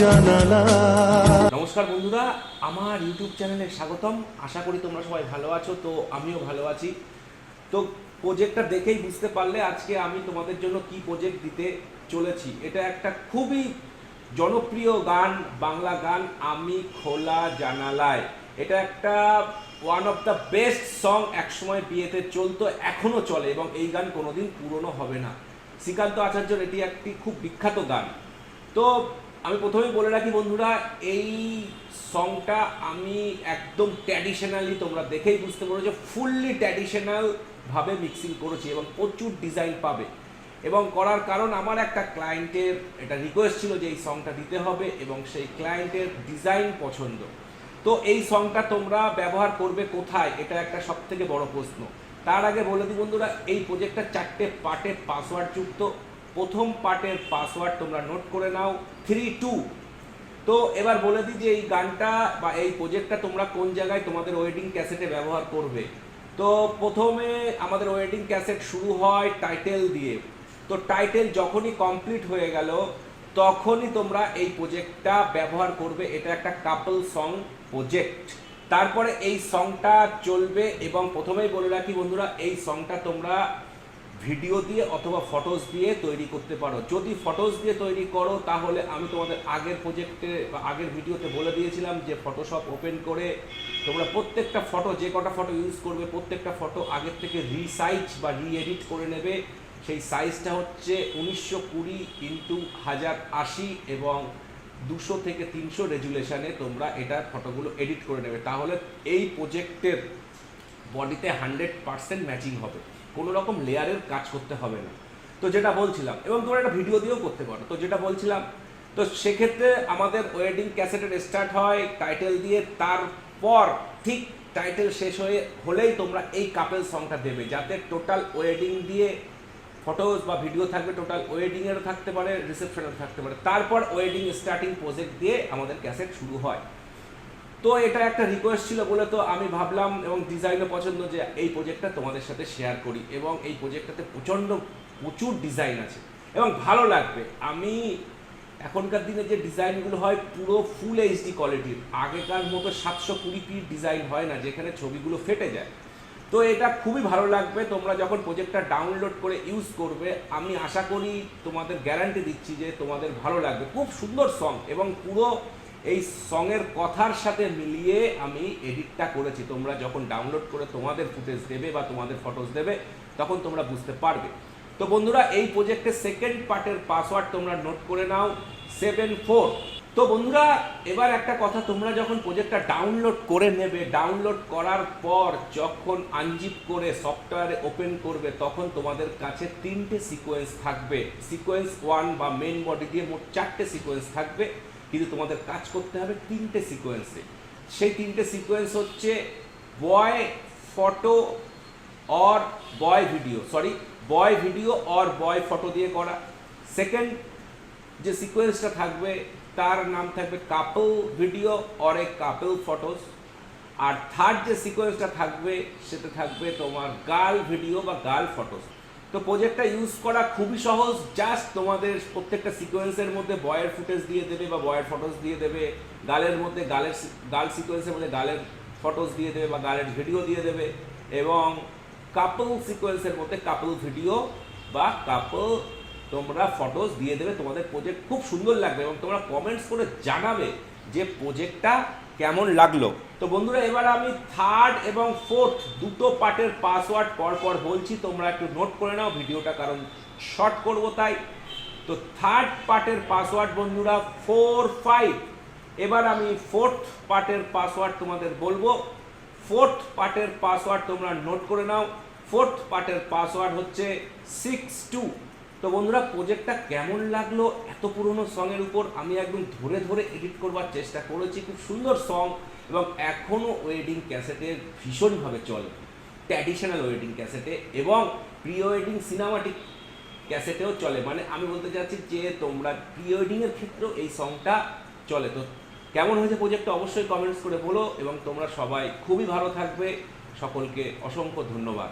জানালা। নমস্কার বন্ধুরা, আমার ইউটিউব চ্যানেলে স্বাগতম। আশা করি তোমরা সবাই ভালো আছো, তো আমিও ভালো আছি। তো প্রজেক্টটা দেখেই বুঝতে পারলে আজকে আমি তোমাদের জন্য কি প্রজেক্ট দিতে চলেছি। এটা একটা খুবই জনপ্রিয় গান, বাংলা গান আমি খোলা জানালায়। এটা একটা one of the best song একসময় বিয়েতে চলতো, এখনও চলে এবং এই গান কোনোদিন পুরনো হবে না। শ্রীকান্ত আচার্যর এটি একটি খুব বিখ্যাত গান। তো আমি প্রথমেই বলে রাখি বন্ধুরা, এই সংটা আমি একদম ট্র্যাডিশনালি তোমরা দেখেই বুঝতে পারো যে ফুললি ট্র্যাডিশনালভাবে মিক্সিং করেছি এবং প্রচুর ডিজাইন পাবে। এবং করার কারণ আমার একটা ক্লায়েন্টের এটা রিকোয়েস্ট ছিল যে এই সংটা দিতে হবে এবং সেই ক্লায়েন্টের ডিজাইন পছন্দ। তো এই সংটা তোমরা ব্যবহার করবে কোথায়? এটা একটা সব থেকে বড় প্রশ্ন। তার আগে বলে দিই বন্ধুরা, এই প্রজেক্টটা চারটে পার্টের পাসওয়ার্ড যুক্ত। প্রথম পার্টের পাসওয়ার্ড তোমরা নোট করে নাও থ্রি টু তো এবার বলে দিই যে এই গানটা বা এই প্রজেক্টটা তোমরা কোন জায়গায় তোমাদের ওয়েডিং ক্যাসেটে ব্যবহার করবে? তো প্রথমে আমাদের ওয়েডিং ক্যাসেট শুরু হয় টাইটেল দিয়ে। তো টাইটেল যখনই কমপ্লিট হয়ে গেল, তখনই তোমরা এই প্রজেক্টটা ব্যবহার করবে। এটা একটা কাপল সং প্রজেক্ট তারপরে এই সংটা চলবে এবং প্রথমেই বলে রাখি বন্ধুরা, এই সংটা তোমরা ভিডিও দিয়ে অথবা ফটোস দিয়ে তৈরি করতে পারো। যদি ফটোস দিয়ে তৈরি করো, তাহলে আমি তোমাদের আগের প্রজেক্টে বা আগের ভিডিওতে বলে দিয়েছিলাম যে ফটোশপ ওপেন করে তোমরা প্রত্যেকটা ফটো যে কটা ফটো ইউজ করবে, প্রত্যেকটা ফটো আগের থেকে রিসাইজ বা রিএডিট করে নেবে। সেই সাইজটা হচ্ছে উনিশশো কুড়ি ইন্টু হাজার আশি এবং দুশো থেকে তিনশো রেজুলেশনে তোমরা এটার ফটোগুলো এডিট করে নেবে। তাহলে এই প্রোজেক্টের বডিতে হান্ড্রেড পার্সেন্ট ম্যাচিং হবে। কোনো রকম লেয়ারের কাজ করতে হবে না। তো যেটা বলছিলাম, এবং তোমরা একটা ভিডিও দিয়েও করতে পারো। তো যেটা বলছিলাম, তো সেক্ষেত্রে আমাদের ওয়েডিং ক্যাসেটের স্টার্ট হয় টাইটেল দিয়ে, তারপর ঠিক টাইটেল শেষ হয়ে হলেই তোমরা এই কাপেল সংটা দেবে। যাতে টোটাল ওয়েডিং দিয়ে ফটোস বা ভিডিও থাকবে টোটাল ওয়েডিংয়েরও থাকতে পারে রিসেপশনেরও থাকতে পারে। তারপর ওয়েডিং স্টার্টিং প্রজেক্ট দিয়ে আমাদের ক্যাসেট শুরু হয়। তো এটা একটা রিকোয়েস্ট ছিল বলে তো আমি ভাবলাম এবং ডিজাইনও পছন্দ যে এই প্রজেক্টটা তোমাদের সাথে শেয়ার করি এবং এই প্রজেক্টটাতে প্রচণ্ড, প্রচুর ডিজাইন আছে। এবং ভালো লাগবে। আমি এখনকার দিনে যে ডিজাইনগুলো হয় পুরো ফুল এইচডি কোয়ালিটির আগেকার মতো সাতশো কুড়ি পির ডিজাইন হয় না, যেখানে ছবিগুলো ফেটে যায়। তো এটা খুবই ভালো লাগবে। তোমরা যখন প্রজেক্টটা ডাউনলোড করে ইউজ করবে, আমি আশা করি তোমাদের গ্যারান্টি দিচ্ছি যে তোমাদের ভালো লাগবে। খুব সুন্দর সং এবং পুরো এই সঙের কথার সাথে মিলিয়ে আমি এডিটটা করেছি। তোমরা যখন ডাউনলোড করে তোমাদের ফুটেজ দেবে বা তোমাদের ফটোস দেবে, তখন তোমরা বুঝতে পারবে। তো বন্ধুরা, এই প্রজেক্টের সেকেন্ড পার্টের পাসওয়ার্ড তোমরা নোট করে নাও। সেভেন ফোর তো বন্ধুরা, এবার একটা কথা, তোমরা যখন প্রজেক্টটা ডাউনলোড করে নেবে ডাউনলোড করার পর যখন আনজিপ করে সফটওয়্যারে ওপেন করবে, তখন তোমাদের কাছে তিনটে সিকোয়েন্স থাকবে। সিকোয়েন্স ওয়ান বা মেন বডি দিয়ে মোট চারটে সিকোয়েন্স থাকবে, কিন্তু তোমাদের কাজ করতে হবে তিনটে সিকোয়েন্সে সেই তিনটে সিকোয়েন্স হচ্ছে boy photo or boy video sorry boy video or boy photo দিয়ে করা। সেকেন্ড যে সিকোয়েন্সটা থাকবে তার নাম থাকবে couple video or a couple photos R third যে সিকোয়েন্সটা থাকবে, সেটা থাকবে তোমার গার্ল ভিডিও বা গার্ল ফটোস তো প্রজেক্টটা ইউজ করা খুবই সহজ জাস্ট তোমাদের প্রত্যেকটা সিকোয়েন্সের মধ্যে বয়ের ফুটেজ দিয়ে দেবে বা বয়ের ফটোস দিয়ে দেবে গালের মধ্যে গালের গার্ল সিকোয়েন্সের মধ্যে গালের ফটোস দিয়ে দেবে বা গালের ভিডিও দিয়ে দেবে এবং কাপল সিকোয়েন্সের মধ্যে কাপল ভিডিও বা কাপল তোমরা ফটোস দিয়ে দেবে, তোমাদের প্রজেক্ট খুব সুন্দর লাগবে এবং তোমরা কমেন্টস করে জানাবে যে প্রজেক্টটা কেমন লাগল। তো বন্ধুরা, এবার আমি থার্ড এবং ফোর্থ দুটো পার্টের পাসওয়ার্ড পর পর বলছি, তোমরা একটু নোট করে নাও, ভিডিওটা কারণ শর্ট করব তাই। তো থার্ড পার্টের পাসওয়ার্ড বন্ধুরা ফোর ফাইভ এবার আমি ফোর্থ পার্টের পাসওয়ার্ড তোমাদের বলব। ফোর্থ পার্টের পাসওয়ার্ড তোমরা নোট করে নাও। ফোর্থ পার্টের পাসওয়ার্ড হচ্ছে সিক্স টু তো বন্ধুরা প্রজেক্টটা কেমন লাগল? এত পুরনো সঙের উপর আমি একদম ধরে ধরে এডিট করবার চেষ্টা করেছি। খুব সুন্দর সং এবং এখনও ওয়েডিং ক্যাসেটের ভীষণভাবে চলে। ট্র্যাডিশনাল ওয়েডিং ক্যাসেটে এবং প্রি ওয়েডিং সিনেমাটিক ক্যাসেটেও চলে। মানে আমি বলতে চাচ্ছি যে তোমরা প্রি ওয়েডিংয়ের ক্ষেত্রেও এই সংটা চলে। তো কেমন হয়েছে প্রজেক্টটা অবশ্যই কমেন্টস করে বলো এবং তোমরা সবাই খুবই ভালো থাকবে। সকলকে অসংখ্য ধন্যবাদ।